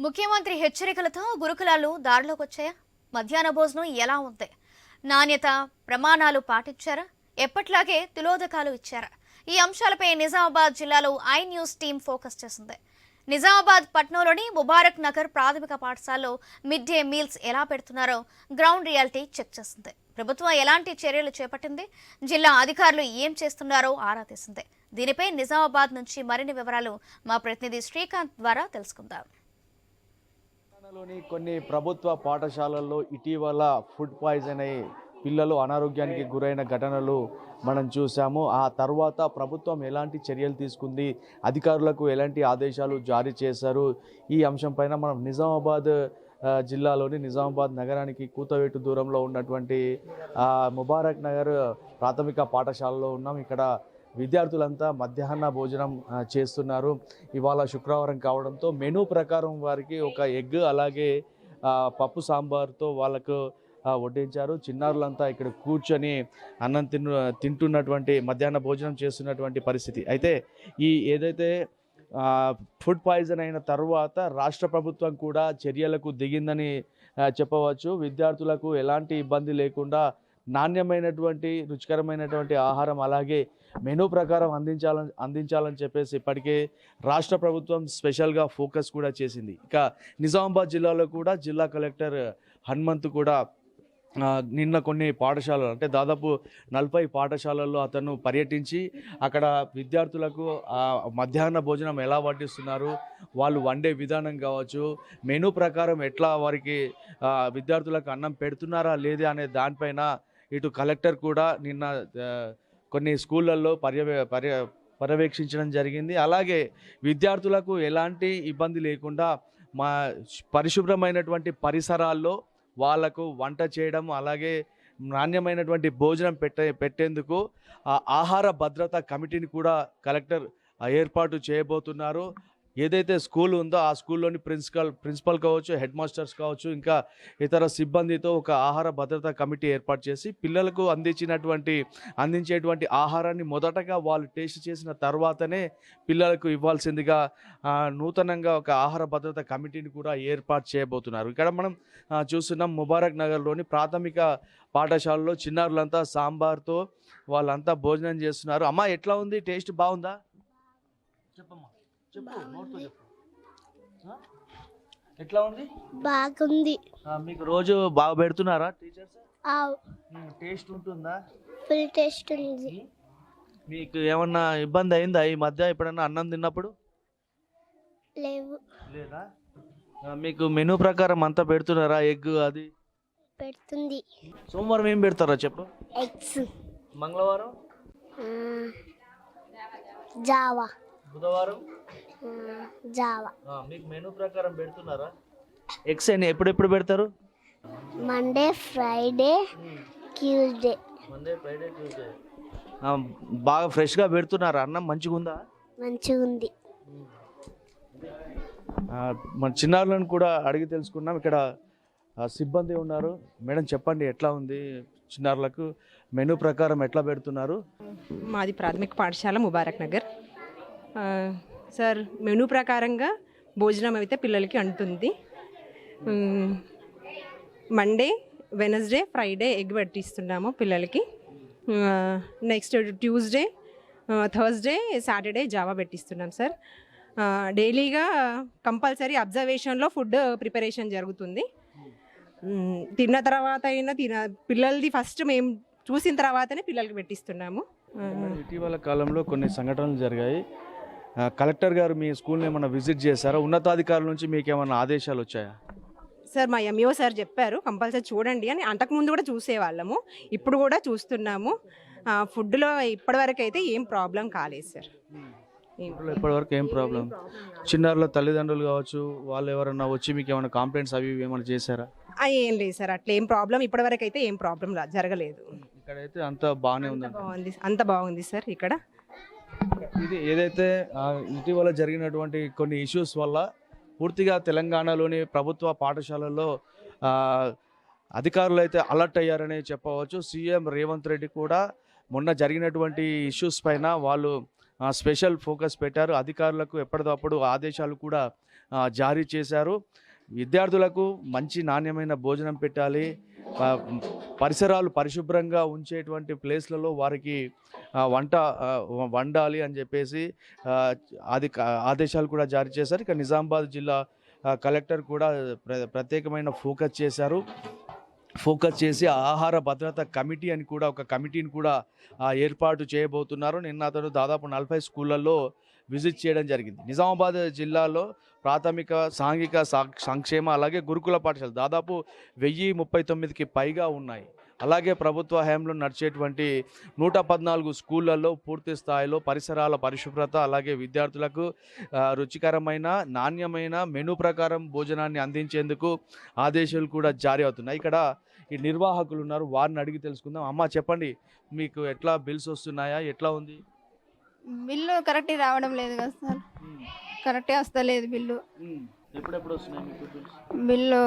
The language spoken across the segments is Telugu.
ముఖ్యమంత్రి హెచ్చరికలతో గురుకులాలు దారిలోకి వచ్చాయా? మధ్యాహ్న భోజనం ఎలా ఉంది? నాణ్యత ప్రమాణాలు పాటించారా? ఎప్పట్లాగే తిలోదకాలు ఇచ్చారా? ఈ అంశాలపై నిజామాబాద్ జిల్లాలో ఐ న్యూస్ టీం ఫోకస్ చేసింది. నిజామాబాద్ పట్నంలోని ముబారక్ నగర్ ప్రాథమిక పాఠశాలలో మిడ్ డే మీల్స్ ఎలా పెడుతున్నారో గ్రౌండ్ రియాలిటీ చెక్ చేసింది. ప్రభుత్వం ఎలాంటి చర్యలు చేపట్టింది? జిల్లా అధికారులు ఏం చేస్తున్నారో ఆరా తీసింది. దీనిపై నిజామాబాద్ నుంచి మరిన్ని వివరాలు మా ప్రతినిధి శ్రీకాంత్ ద్వారా తెలుసుకుందాం. తెలంగాణలోని కొన్ని ప్రభుత్వ పాఠశాలల్లో ఇటీవల ఫుడ్ పాయిజన్ అయి పిల్లలు అనారోగ్యానికి గురైన ఘటనలు మనం చూసాము ఆ తర్వాత ప్రభుత్వం ఎలాంటి చర్యలు తీసుకుంది అధికారులకు ఎలాంటి ఆదేశాలు జారీ చేశారు ఈ అంశం పైన మనం నిజామాబాద్ జిల్లాలోని నిజామాబాద్ నగరానికి కూతవేటు దూరంలో ఉన్నటువంటి ముబారక్ నగర్ ప్రాథమిక పాఠశాలలో ఉన్నాం. ఇక్కడ విద్యార్థులంతా మధ్యాహ్న భోజనం చేస్తున్నారు. ఇవాళ శుక్రవారం కావడంతో మెనూ ప్రకారం వారికి ఒక ఎగ్ అలాగే పప్పు సాంబార్తో వాళ్ళకు వడ్డించారు. చిన్నారులంతా ఇక్కడ కూర్చొని అన్నం తిను తింటున్నటువంటి మధ్యాహ్న భోజనం చేస్తున్నటువంటి పరిస్థితి. అయితే ఈ ఏదైతే ఫుడ్ పాయిజన్ అయిన తర్వాత రాష్ట్ర ప్రభుత్వం కూడా చర్యలకు దిగిందని చెప్పవచ్చు. విద్యార్థులకు ఎలాంటి ఇబ్బంది లేకుండా నాణ్యమైనటువంటి రుచికరమైనటువంటి ఆహారం అలాగే మెనూ ప్రకారం అందించాలని అందించాలని చెప్పేసి ఇప్పటికే రాష్ట్ర ప్రభుత్వం స్పెషల్గా ఫోకస్ కూడా చేసింది. ఇక నిజామాబాద్ జిల్లాలో కూడా జిల్లా కలెక్టర్ హనుమంత్ కూడా నిన్న కొన్ని పాఠశాలలు అంటే దాదాపు నలభై పాఠశాలల్లో అతను పర్యటించి అక్కడ విద్యార్థులకు మధ్యాహ్న భోజనం ఎలా వడ్డిస్తున్నారు వాళ్ళు వండే విధానం కావచ్చు మెనూ ప్రకారం ఎట్లా వారికి విద్యార్థులకు అన్నం పెడుతున్నారా లేదా అనే దానిపైన ఇటు కలెక్టర్ కూడా నిన్న కొన్ని స్కూళ్ళల్లో పర్యవే పర్య పర్యవేక్షించడం జరిగింది. అలాగే విద్యార్థులకు ఎలాంటి ఇబ్బంది లేకుండా మా పరిశుభ్రమైనటువంటి పరిసరాల్లో వాళ్ళకు వంట చేయడం అలాగే నాణ్యమైనటువంటి భోజనం పెట్టే పెట్టేందుకు ఆ ఆహార భద్రత కమిటీని కూడా కలెక్టర్ ఏర్పాటు చేయబోతున్నారు. ఏదైతే స్కూల్ ఉందో ఆ స్కూల్లోని ప్రిన్సిపల్ ప్రిన్సిపల్ కావచ్చు హెడ్ మాస్టర్స్ కావచ్చు ఇంకా ఇతర సిబ్బందితో ఒక ఆహార భద్రతా కమిటీ ఏర్పాటు చేసి పిల్లలకు అందించినటువంటి అందించేటువంటి ఆహారాన్ని మొదటగా వాళ్ళు టేస్ట్ చేసిన తర్వాతనే పిల్లలకు ఇవ్వాల్సిందిగా నూతనంగా ఒక ఆహార భద్రత కమిటీని కూడా ఏర్పాటు చేయబోతున్నారు. ఇక్కడ మనం చూస్తున్నాం ముబారక్ నగర్లోని ప్రాథమిక పాఠశాలలో చిన్నారులంతా సాంబార్తో వాళ్ళంతా భోజనం చేస్తున్నారు. అమ్మ ఎట్లా ఉంది? టేస్ట్ బాగుందా? చెప్పమ్మా. చెప్పు నోట్తో చెప్పు. ఆ? ఎట్లా ఉంది? బాగుంది. ఆ, మీకు రోజు బాగా పెడుతున్నారా టీచర్స్? ఆవ్. టేస్ట్ ఉంటుందా? ఫుల్ టేస్ట్ ఉంది. మీకు ఏమన్నా ఇబ్బంది అయిందా ఈ మధ్య ఎప్పుడన్నా అన్నం తిన్నప్పుడు? లేవు. లేదా? ఆ, మీకు మెనూ ప్రకారం అంతా పెడుతున్నారా? ఎగ్ అది? పెడుతుంది. సోమవారం ఏం పెడతారా చెప్పు. ఎగ్స్. మంగళవారం? జావా. బుధవారం? జావా. ఆ, మీకు మెనూ ప్రకారం పెడుతున్నారా? ఎగ్స్ అని ఎప్పుడెప్పుడు పెడతారు? Monday Friday Tuesday. Monday Friday Tuesday. బాగా ఫ్రెష్గా పెడుతున్నారా? అన్నం మంచిగా ఉందా మంచిగా ఉంది ఆ, మన చిన్నారులను కూడా అడిగి తెలుసుకున్నాం. ఇక్కడ సిబ్బంది ఉన్నారు. మేడం చెప్పండి ఎట్లా ఉంది చిన్నారులకు? మెనూ ప్రకారం ఎట్లా పెడుతున్నారు? మాది ప్రాథమిక పాఠశాల ముబారక్ నగర్. ఆ, సార్ మెనూ ప్రకారంగా భోజనం అయితే పిల్లలకి అంటుంది. మండే వెనస్డే ఫ్రైడే ఎగ్ పెట్టిస్తున్నాము పిల్లలకి. నెక్స్ట్ ట్యూస్డే థర్స్డే సాటర్డే జావా పెట్టిస్తున్నాం సార్. డైలీగా కంపల్సరీ అబ్జర్వేషన్లో ఫుడ్ ప్రిపరేషన్ జరుగుతుంది. తిన్న తర్వాత అయినా తిన పిల్లలది ఫస్ట్ మేము చూసిన తర్వాతనే పిల్లలకి పెట్టిస్తున్నాము. ఇటీవల కాలంలో కొన్ని సంఘటనలు జరిగాయి. కలెక్టర్ గారు మీ స్కూల్ని ఏమైనా విజిట్ చేశారా? ఉన్నతాధికారుల నుంచి మీకు ఏమైనా ఆదేశాలు వచ్చాయా? సార్ మా ఎంఈఓ సార్ చెప్పారు కంపల్సరీ చూడండి అని. అంతకుముందు కూడా చూసేవాళ్ళము ఇప్పుడు కూడా చూస్తున్నాము. ఫుడ్లో ఇప్పటివరకు అయితే ఏం ప్రాబ్లం కాలేదు సార్. ఇప్పుడు ఇప్పటివరకు ఏం ప్రాబ్లం? చిన్నారుల తల్లిదండ్రులు కావచ్చు వాళ్ళు ఎవరన్నా వచ్చి మీకు ఏమైనా కంప్లైంట్స్ అవి ఏమైనా చేశారా? ఏం లేదు సార్ అట్లా ఏం ప్రాబ్లం ఇప్పటివరకు అయితే ఏం ప్రాబ్లం జరగలేదు. ఇక్కడైతే అంత బాగానే బాగుంది అంత బాగుంది సార్ ఇక్కడ. ఇది ఏదైతే ఇటీవల జరిగినటువంటి కొన్ని ఇష్యూస్ వల్ల పూర్తిగా తెలంగాణలోని ప్రభుత్వ పాఠశాలల్లో అధికారులు అయితే అలర్ట్ అయ్యారని చెప్పవచ్చు. సీఎం రేవంత్ రెడ్డి కూడా మొన్న జరిగినటువంటి ఇష్యూస్ పైన వాళ్ళు స్పెషల్ ఫోకస్ పెట్టారు. అధికారులకు ఎప్పటికప్పుడు ఆదేశాలు కూడా జారీ చేశారు. విద్యార్థులకు మంచి నాణ్యమైన భోజనం పెట్టాలి. పరిసరాలు పరిశుభ్రంగా ఉంచేటువంటి ప్లేస్లలో వారికి వంట వండాలి అని చెప్పేసి అది ఆదేశాలు కూడా జారీ చేశారు. ఇక నిజామాబాద్ జిల్లా కలెక్టర్ కూడా ప్ర ప్రత్యేకమైన ఫోకస్ చేశారు. ఫోకస్ చేసి ఆహార భద్రత కమిటీ అని కూడా ఒక కమిటీని కూడా ఏర్పాటు చేయబోతున్నారు. నిన్న అతను దాదాపు నలభై స్కూళ్ళల్లో విజిట్ చేయడం జరిగింది. నిజామాబాద్ జిల్లాలో ప్రాథమిక సాంఘిక సా- సంక్షేమ అలాగే గురుకుల పాఠశాల దాదాపు వెయ్యి ముప్పై తొమ్మిదికి పైగా ఉన్నాయి. అలాగే ప్రభుత్వ హయాంలో నడిచేటువంటి నూట పద్నాలుగు స్కూళ్ళల్లో పూర్తి స్థాయిలో పరిసరాల పరిశుభ్రత అలాగే విద్యార్థులకు రుచికరమైన నాణ్యమైన మెనూ ప్రకారం భోజనాన్ని అందించేందుకు ఆదేశాలు కూడా జారీ అవుతున్నాయి. ఇక్కడ ఈ నిర్వాహకులు ఉన్నారు. వారిని అడిగి తెలుసుకుందాం. అమ్మ చెప్పండి మీకు ఎట్లా బిల్స్ వస్తున్నాయా? ఎట్లా ఉంది? బిల్లు కరెక్ట్ రావడం లేదు కదా సార్. కరెక్టే వస్తలేదు బిల్లు. ఎప్పుడెప్పుడు వస్తున్నాయి మీకు బిల్స్? బిల్లు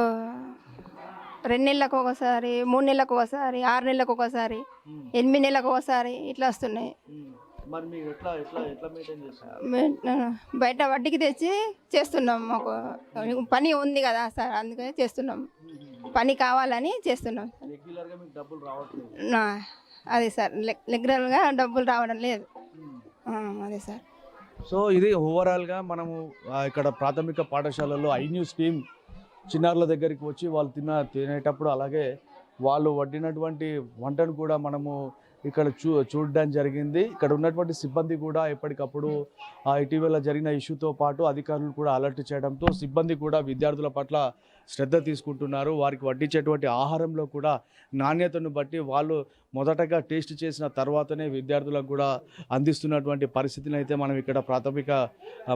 రెండు నెలలకు ఒకసారి మూడు నెలలకు ఒకసారి ఆరు నెలలకు ఒకసారి ఎనిమిది నెలలకు ఒకసారి ఇట్లా వస్తున్నాయి. మరి మీరు ఎట్లా ఎట్లా ఎట్లా మెయింటైన్ చేస్తారు? మే- బయట వడ్డీకి తెచ్చి చేస్తున్నాం. మాకు పని ఉంది కదా సార్ అందుకని చేస్తున్నాం. పని కావాలని చేస్తున్నాం. రెగ్యులర్గా మీకు డబ్బులు రావట్లేదు? నా అదే సార్ రెగ్యులర్గా డబ్బులు రావడం లేదు. అదే సార్. సో ఇది ఓవరాల్గా మనము ఇక్కడ ప్రాథమిక పాఠశాలలో ఐ న్యూస్ టీమ్ చిన్నారుల దగ్గరికి వచ్చి వాళ్ళు తిన్న తినేటప్పుడు అలాగే వాళ్ళు వడ్డినటువంటి వంటను కూడా మనము ఇక్కడ చూ చూడడం జరిగింది. ఇక్కడ ఉన్నటువంటి సిబ్బంది కూడా ఎప్పటికప్పుడు ఇటీవల జరిగిన ఇష్యూతో పాటు అధికారులు కూడా అలర్ట్ చేయడంతో సిబ్బంది కూడా విద్యార్థుల పట్ల శ్రద్ధ తీసుకుంటున్నారు. వారికి వడ్డించేటువంటి ఆహారంలో కూడా నాణ్యతను బట్టి వాళ్ళు మొదటగా టేస్ట్ చేసిన తర్వాతనే విద్యార్థులకు కూడా అందిస్తున్నటువంటి పరిస్థితిని అయితే మనం ఇక్కడ ప్రాథమిక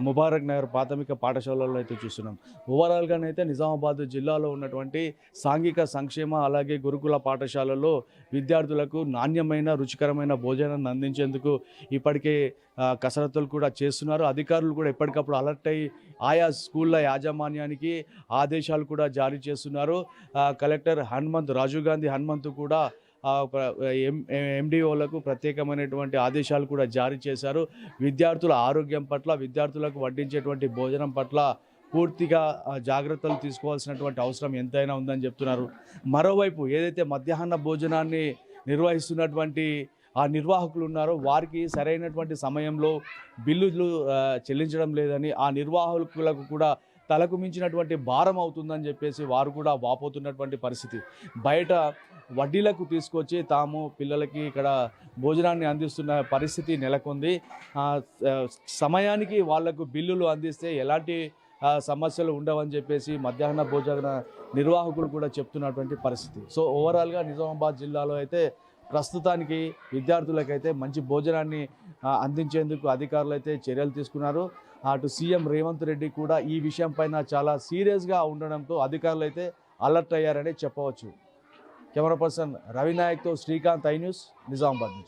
ముబారక్ నగర్ ప్రాథమిక పాఠశాలలో అయితే చూస్తున్నాం. ఓవరాల్గానైతే నిజామాబాద్ జిల్లాలో ఉన్నటువంటి సాంఘిక సంక్షేమ అలాగే గురుకుల పాఠశాలలో విద్యార్థులకు నాణ్యమైన రుచికరమైన భోజనాన్ని అందించేందుకు ఇప్పటికే కసరత్తులు కూడా చేస్తున్నారు. అధికారులు కూడా ఎప్పటికప్పుడు అలర్ట్ అయ్యి ఆయా స్కూళ్ళ యాజమాన్యానికి ఆదేశాలు కూడా జారీ చేస్తున్నారు. కలెక్టర్ హనుమంత్ రాజీవ్ గాంధీ హనుమంత్ కూడా ఎం ఎండిఓలకు ప్రత్యేకమైనటువంటి ఆదేశాలు కూడా జారీ చేశారు. విద్యార్థుల ఆరోగ్యం పట్ల విద్యార్థులకు వడ్డించేటువంటి భోజనం పట్ల పూర్తిగా జాగ్రత్తలు తీసుకోవాల్సినటువంటి అవసరం ఎంతైనా ఉందని చెప్తున్నారు. మరోవైపు ఏదైతే మధ్యాహ్న భోజనాన్ని నిర్వహిస్తున్నటువంటి ఆ నిర్వాహకులు ఉన్నారో వారికి సరైనటువంటి సమయంలో బిల్లులు చెల్లించడం లేదని ఆ నిర్వాహకులకు కూడా తలకు మించినటువంటి భారం అవుతుందని చెప్పేసి వారు కూడా వాపోతున్నటువంటి పరిస్థితి. బయట వడ్డీలకు తీసుకొచ్చి తాము పిల్లలకి ఇక్కడ భోజనాన్ని అందిస్తున్న పరిస్థితి నెలకొంది. సమయానికి వాళ్ళకు బిల్లులు అందిస్తే ఎలాంటి సమస్యలు ఉండవని చెప్పేసి మధ్యాహ్న భోజన నిర్వాహకులు కూడా చెప్తున్నటువంటి పరిస్థితి. సో ఓవరాల్గా నిజామాబాద్ జిల్లాలో అయితే ప్రస్తుతానికి విద్యార్థులకైతే మంచి భోజనాన్ని అందించేందుకు అధికారులు అయితే చర్యలు తీసుకున్నారు. అటు సీఎం రేవంత్ రెడ్డి కూడా ఈ విషయం పైన చాలా సీరియస్గా ఉండడంతో అధికారులు అయితే అలర్ట్ అయ్యారని చెప్పవచ్చు. కెమెరా పర్సన్ రవినాయక్తో శ్రీకాంత్ ఐ న్యూస్ నిజామాబాద్ నుంచి.